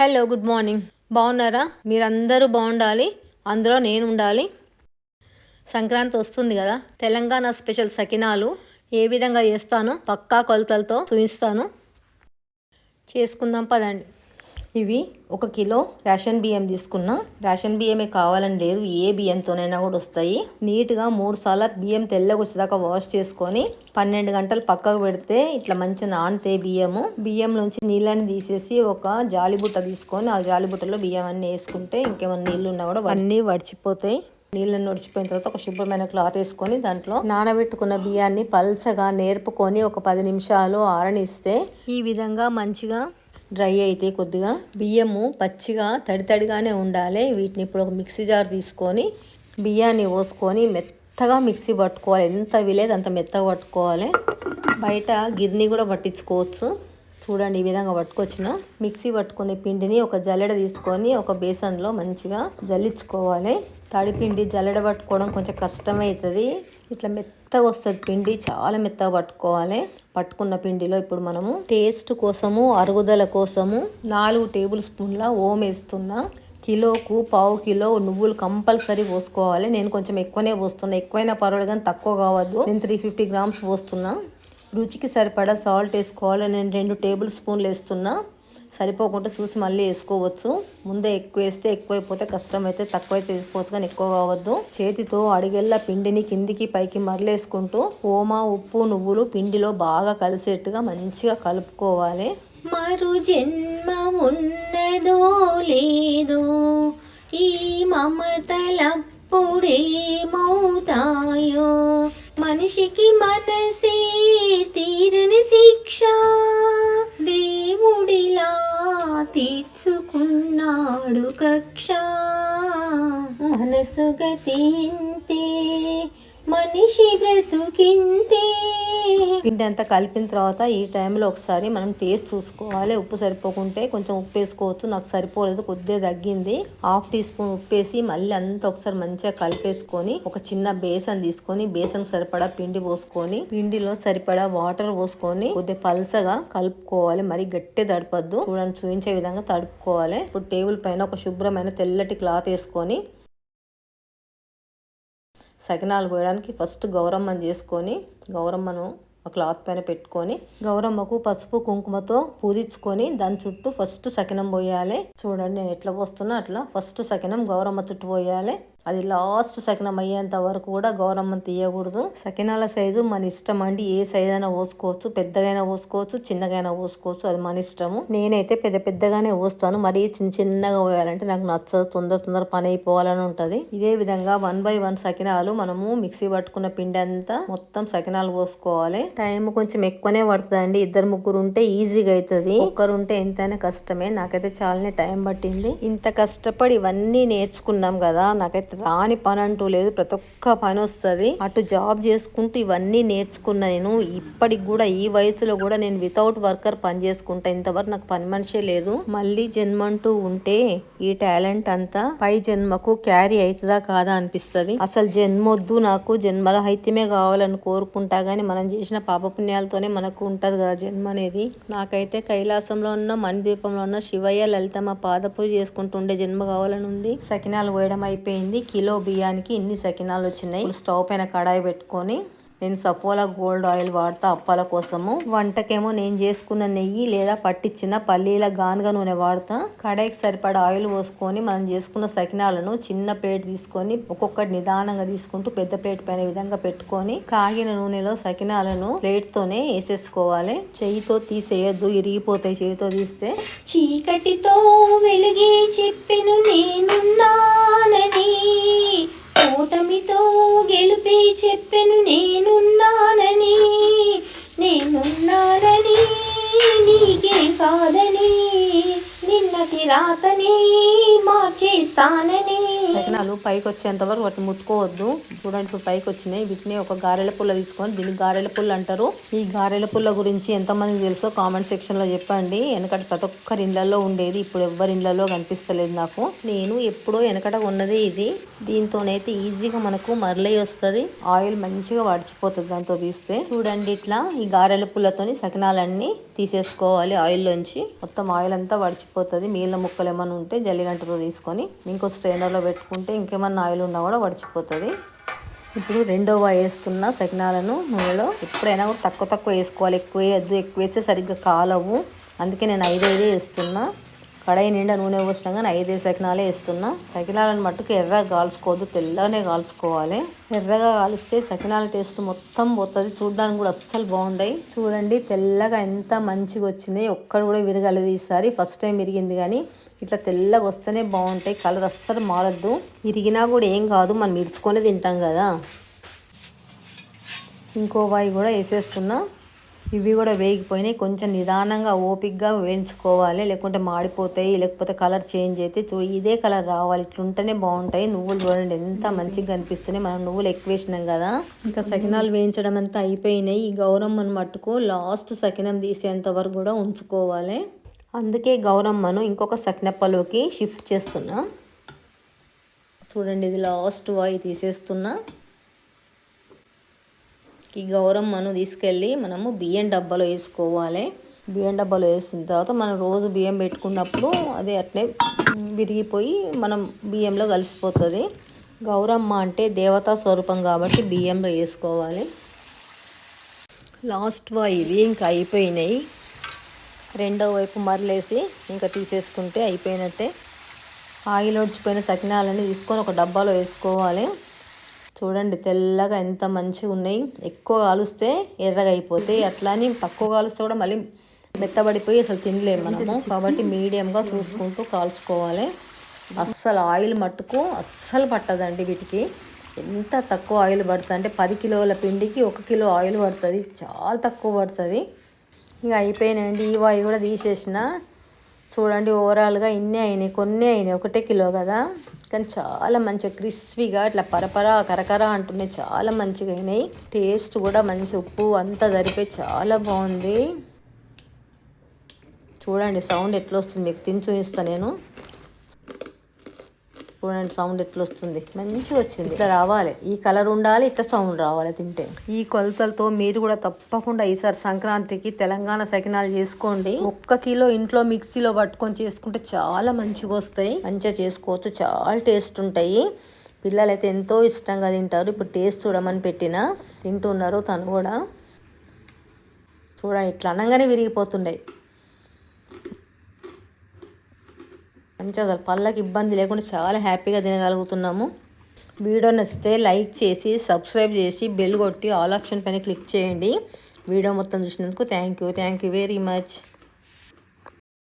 Hello good morning బాగున్నారా? మీరందరూ బాగుండాలి. అందులో నేను ఉండాలి సంక్రాంతి వస్తుంది కదా? తెలంగాణ స్పెషల్ సకినాలు ఏ విధంగా చేస్తానో పక్కా కొలతలతో చూపిస్తాను. చేసుకుందాం పదండి. ఇవి ఒక కిలో రేషన్ బియ్యం తీసుకున్నా. రేషన్ బియ్యమే కావాలని లేదు. ఏ బియ్యంతోనైనా కూడా వస్తాయి. నీట్గా మూడు సార్లు బియ్యం తెల్లగా వచ్చేదాకా వాష్ చేసుకొని పన్నెండు గంటలు పక్కకు పెడితే ఇట్లా మంచిగా నానితే బియ్యము. బియ్యం నుంచి నీళ్ళని తీసేసి ఒక జాలిబుట్ట తీసుకొని ఆ జాలిబుట్టలో బియ్యం అన్నీ వేసుకుంటే ఇంకేమైనా నీళ్ళు ఉన్నా కూడా అన్నీ వడిచిపోతాయి. నీళ్ళని నడిచిపోయిన తర్వాత ఒక శుభ్రమైన క్లాత్ వేసుకొని దాంట్లో నానబెట్టుకున్న బియ్యాన్ని పల్చగా నేర్పుకొని ఒక పది నిమిషాలు ఆరనిస్తే ఈ విధంగా మంచిగా డ్రై అయితే కొద్దిగా బియ్యము పచ్చిగా తడి తడిగానే ఉండాలి. వీటిని ఇప్పుడు ఒక మిక్సీ జార్ తీసుకొని బియ్యాన్ని పోసుకొని మెత్తగా మిక్సీ పట్టుకోవాలి. ఎంత వీలేదు అంత మెత్తగా పట్టుకోవాలి. బయట గిర్ని కూడా పట్టించుకోవచ్చు. చూడండి ఈ విధంగా పట్టుకొచ్చిన. మిక్సీ పట్టుకునే పిండిని ఒక జల్లెడ తీసుకొని ఒక బేసన్లో మంచిగా జల్లించుకోవాలి. తడిపిండి జల్లెడ పట్టుకోవడం కొంచెం కష్టమవుతుంది ఇట్లా మెత్తగా వస్తుంది పిండి చాలా మెత్తగా పట్టుకోవాలి. పట్టుకున్న పిండిలో ఇప్పుడు మనము టేస్ట్ కోసము అరుగుదల కోసము నాలుగు టేబుల్ స్పూన్ల ఓం వేస్తున్నా. కిలోకు పావు కిలో నువ్వులు కంపల్సరీ పోసుకోవాలి. నేను కొంచెం ఎక్కువనే పోస్తున్నా. ఎక్కువైనా పర్వాలేదు కానీ తక్కువ కావద్దు. నేను త్రీ ఫిఫ్టీ గ్రామ్స్ పోస్తున్నా. రుచికి సరిపడా సాల్ట్ వేసుకోవాలి. నేను రెండు టేబుల్ స్పూన్లు వేస్తున్నా. సరిపోకుండా చూసి మళ్ళీ వేసుకోవచ్చు. ముందే ఎక్కువ వేస్తే ఎక్కువైపోతే కష్టం అయితే తక్కువైతే వేసుకోవచ్చు కానీ ఎక్కువ కావద్దు. చేతితో అడిగెల్ల పిండిని కిందికి పైకి మరలేసుకుంటూ ఓమా ఉప్పు నువ్వులు పిండిలో బాగా కలిసేట్టుగా మంచిగా కలుపుకోవాలి. మరు జన్మ ఉన్నదో లేదో ఈ మమతలప్పుడేమో మనిషికి మనసే తీరని శిక్ష. దేవుడిలా తీర్చుకున్నాడు కక్ష. మనసు గతింతే మనిషి బ్రతుకింతే పిండి అంతా కలిపిన తర్వాత ఈ టైంలో ఒకసారి మనం టేస్ట్ చూసుకోవాలి. ఉప్పు సరిపోకుంటే కొంచెం ఉప్పు వేసుకోవచ్చు. నాకు సరిపోలేదు కొద్దిగా తగ్గింది. హాఫ్ టీ స్పూన్ ఉప్పు వేసి మళ్ళీ అంతా ఒకసారి మంచిగా కలిపేసుకొని ఒక చిన్న బేసన్ తీసుకొని బేసన్ సరిపడా పిండి పోసుకొని పిండిలో సరిపడా వాటర్ పోసుకొని కొద్దిగా పల్సగా కలుపుకోవాలి. మరి గట్టి తడపద్దు. చూడండి చూపించే విధంగా తడుపుకోవాలి. ఇప్పుడు టేబుల్ పైన ఒక శుభ్రమైన తెల్లటి క్లాత్ వేసుకొని సకినాలు పోయడానికి ఫస్ట్ గౌరమ్మను చేసుకొని గౌరమ్మను క్లాత్ పైన పెట్టుకొని గౌరమ్మకు పసుపు కుంకుమతో పూజించుకొని దాని చుట్టూ ఫస్ట్ సకినం పోయాలి. చూడండి నేను ఎట్లా పోస్తున్నా అట్లా ఫస్ట్ సకినం గౌరమ్మ చుట్టూ పోయాలి. అది లాస్ట్ సకినం అయ్యేంత వరకు కూడా గౌరమ్మను తీయకూడదు. సకినాల సైజు మన ఇష్టం అండి. ఏ సైజ్ అయినా పోసుకోవచ్చు. పెద్దగైనా పోసుకోవచ్చు. చిన్నగైనా పోసుకోవచ్చు. అది మన ఇష్టము. నేనైతే పెద్ద పెద్దగానే పోస్తాను. మరీ చిన్న చిన్నగా పోయాలంటే నాకు నచ్చదు. తొందర తొందర పని అయిపోవాలని ఉంటుంది. ఇదే విధంగా వన్ బై వన్ సకినాలు మనము మిక్సీ పట్టుకున్న పిండి అంతా మొత్తం సకినాలు పోసుకోవాలి. టైం కొంచెం ఎక్కువనే పడుతుందండి. ఇద్దరు ముగ్గురు ఉంటే ఈజీగా అవుతుంది ఒక్కరు ఉంటే ఎంతైనా కష్టమే. నాకైతే చాలానే టైం పట్టింది. ఇంత కష్టపడి ఇవన్నీ నేర్చుకున్నాం కదా. నాకైతే రాని పని అంటూ లేదు. ప్రతి ఒక్క పని వస్తుంది అటు జాబ్ చేసుకుంటూ ఇవన్నీ నేర్చుకున్నా నేను. ఇప్పటికి కూడా ఈ వయసులో కూడా నేను వితౌట్ వర్కర్ పని చేసుకుంటా. ఇంతవరకు నాకు పని మనిషే లేదు. మళ్ళీ జన్మ అంటూ ఉంటే ఈ టాలెంట్ అంతా పై జన్మకు క్యారీ అవుతుందా కాదా అనిపిస్తుంది. అసలు జన్మొద్దు నాకు. జన్మరహిత్యమే కావాలని కోరుకుంటా గానీ మనం చేసిన పాపపుణ్యాలతోనే మనకు ఉంటది కదా జన్మ అనేది. నాకైతే కైలాసంలో ఉన్న మణిద్వీపంలో ఉన్న శివయ్య లలితమ్మ పాద పూజ చేసుకుంటుండే జన్మ కావాలని ఉంది. సకినాలు పోయడం అయిపోయింది. కిలో బియ్యానికి ఇన్ని సకినాలు వచ్చినాయి. స్టవ్ పైన కడాయి పెట్టుకొని నేను సఫోలా గోల్డ్ ఆయిల్ వాడతా అప్పాల కోసము. వంటకేమో నేను చేసుకున్న నెయ్యి లేదా పట్టించిన పల్లీల గానుగ నూనె వాడతా. కడాయికి సరిపడా ఆయిల్ పోసుకొని మనం చేసుకున్న సకినాలను చిన్న ప్లేట్ తీసుకొని ఒక్కొక్కటి నిదానంగా తీసుకుంటూ పెద్ద ప్లేట్ పైన విధంగా పెట్టుకొని కాగిన నూనెలో సకినాలను ప్లేట్ తోనే వేసేసుకోవాలి. చెయ్యితో తీసేయద్దు ఇరిగిపోతాయి చేయితో తీస్తే. చీకటితో వెలిగి చెప్పిన నేనున్నానని ఓటమితో గెలుపే చెప్పెను నేనున్నానని. నేనున్నానని నీకే కాదని. నిన్నటి రాతని మార్చేస్తానని. సకినాలు పైకి వచ్చేంత వరకు వాటిని ముట్టుకోవద్దు. చూడండి ఇప్పుడు పైకి వచ్చినాయి వీటిని ఒక గారెల పుల్ల తీసుకొని దీన్ని గారెల పుల్ల అంటారు. ఈ గారెల పుల్ల గురించి ఎంతమందికి తెలుసో కామెంట్ సెక్షన్లో చెప్పండి. వెనకట ప్రతి ఒక్కరి ఇళ్ళలో ఉండేది ఇప్పుడు ఎవ్వరి ఇళ్ళలో కనిపిస్తలేదు నాకు. నేను ఎప్పుడో వెనకట ఉన్నది ఇది. దీంతోనైతే ఈజీగా మనకు మరలై వస్తుంది. ఆయిల్ మంచిగా వడిచిపోతుంది దాంతో తీస్తే. చూడండి ఇట్లా ఈ గారెల పుల్లతోని సకినాలన్నీ తీసేసుకోవాలి ఆయిల్లోంచి. మొత్తం ఆయిల్ అంతా వడిచిపోతుంది. మిగిలిన ముక్కలు ఏమైనా ఉంటే జల్లిగంటతో తీసుకొని ఇంకో స్ట్రైనర్లో వేసుకుంటే ఇంకేమన్నా ఆయిల్ ఉన్నా కూడా వడిచిపోతుంది. ఇప్పుడు రెండవ వేస్తున్న సకినాలను నూనెలో ఎప్పుడైనా కూడా తక్కువ తక్కువ వేసుకోవాలి. ఎక్కువ వేయద్దు ఎక్కువ వేస్తే సరిగ్గా కాలవు. అందుకే నేను ఐదు ఐదే వేస్తున్నా. కడాయి నిండా నూనె పోసినా కానీ ఐదే సకినాలే వేస్తున్నా. సకినాలను మట్టుకు ఎర్రగా కాల్చుకోవద్దు తెల్లనే కాల్చుకోవాలి. ఎర్రగా కాలిస్తే సకినాల టేస్ట్ మొత్తం పోతుంది. చూడడానికి కూడా అస్సలు బాగుంటాయి చూడండి తెల్లగా ఎంత మంచిగా వచ్చింది. ఒక్కడు కూడా విరగలేదు ఈసారి. ఫస్ట్ టైం విరిగింది కానీ ఇట్లా తెల్లగా వస్తేనే బాగుంటాయి. కలర్ అస్సలు మారద్దు. విరిగినా కూడా ఏం కాదు. మనం ఇరుచుకొని తింటాం కదా. ఇంకో వాయి కూడా వేసేస్తున్నా. ఇవి కూడా వేగిపోయినాయి. కొంచెం నిదానంగా ఓపిక్గా వేయించుకోవాలి. లేకుంటే మాడిపోతాయి. లేకపోతే కలర్ చేంజ్ అయితే చూ ఇదే కలర్ రావాలి. ఇట్లుంటేనే బాగుంటాయి. నువ్వులు చూడండి ఎంత మంచిగా కనిపిస్తున్నాయి. మనం నువ్వులు ఎక్కువ వేసినాం కదా. ఇంకా సకినాలు వేయించడం అంతా అయిపోయినాయి. ఈ గౌరమ్మను మట్టుకు లాస్ట్ సకినం తీసేంత వరకు కూడా ఉంచుకోవాలి. అందుకే గౌరమ్మను ఇంకొక సకినప్పలోకి షిఫ్ట్ చేస్తున్నా. చూడండి ఇది లాస్ట్ వాయి తీసేస్తున్నా. ఈ గౌరమ్మను తీసుకెళ్ళి మనము బియ్యం డబ్బాలో వేసుకోవాలి. బియ్యం డబ్బాలో వేసిన తర్వాత మనం రోజు బియ్యం పెట్టుకున్నప్పుడు అది అట్లే విరిగిపోయి మనం బియ్యంలో కలిసిపోతుంది. గౌరమ్మ అంటే దేవతా స్వరూపం కాబట్టి బియ్యంలో వేసుకోవాలి. లాస్ట్ వా ఇంకా అయిపోయినాయి. రెండో వైపు మరలేసి ఇంకా తీసేసుకుంటే అయిపోయినట్టే. ఆయిల్ ఒడిచిపోయిన సకినాలని తీసుకొని ఒక డబ్బాలో వేసుకోవాలి. చూడండి తెల్లగా ఎంత మంచిగా ఉన్నాయి. ఎక్కువ కాలుస్తే ఎర్రగా అయిపోతాయి. అట్లా అని తక్కువ కాలుస్తే కూడా మళ్ళీ మెత్తబడిపోయి అసలు తినలేము మనము. కాబట్టి మీడియంగా చూసుకుంటూ కాల్చుకోవాలి. అస్సలు ఆయిల్ మట్టుకు అస్సలు పట్టదండి వీటికి. ఎంత తక్కువ ఆయిల్ పడుతుంది అంటే పది కిలోల పిండికి ఒక కిలో ఆయిల్ పడుతుంది. చాలా తక్కువ పడుతుంది. ఇక అయిపోయినాయండి. ఈ వాయి కూడా తీసేసిన. చూడండి ఓవరాల్గా ఇన్నే అయినాయి. కొన్ని అయినాయి. ఒకటే కిలో కదా. కానీ చాలా మంచిగా క్రిస్పీగా ఇట్లా పరపర కరకర అంటున్నాయి చాలా మంచిగా అయినాయి. టేస్ట్ కూడా మంచి ఉప్పు అంతా జరిపే చాలా బాగుంది. చూడండి సౌండ్ ఎట్లా వస్తుంది? మీకు తిని చూపిస్తా నేను. చూడండి సౌండ్ ఎట్లా వస్తుంది మంచిగా వచ్చింది ఇట్లా రావాలి. ఈ కలర్ ఉండాలి ఇట్లా సౌండ్ రావాలి తింటే. ఈ కొలతలతో మీరు కూడా తప్పకుండా ఈసారి సంక్రాంతికి తెలంగాణ సకినాలు చేసుకోండి. ఒక్క కిలో ఇంట్లో మిక్సీలో పట్టుకొని చేసుకుంటే చాలా మంచిగా వస్తాయి మంచిగా చేసుకోవచ్చు. చాలా టేస్ట్ ఉంటాయి. పిల్లలు అయితే ఎంతో ఇష్టంగా తింటారు. ఇప్పుడు టేస్ట్ చూడమని పెట్టిన. తింటున్నారు తను కూడా. చూడండి ఇట్లా అనగానే విరిగిపోతుండే. మంచిగా అసలు పళ్ళకి ఇబ్బంది లేకుండా చాలా హ్యాపీగా తినగలుగుతున్నాము. వీడియో నచ్చితే లైక్ చేసి సబ్స్క్రైబ్ చేసి బెల్ కొట్టి ఆల్ ఆప్షన్ పైన క్లిక్ చేయండి. వీడియో మొత్తం చూసినందుకు thank you thank you very much.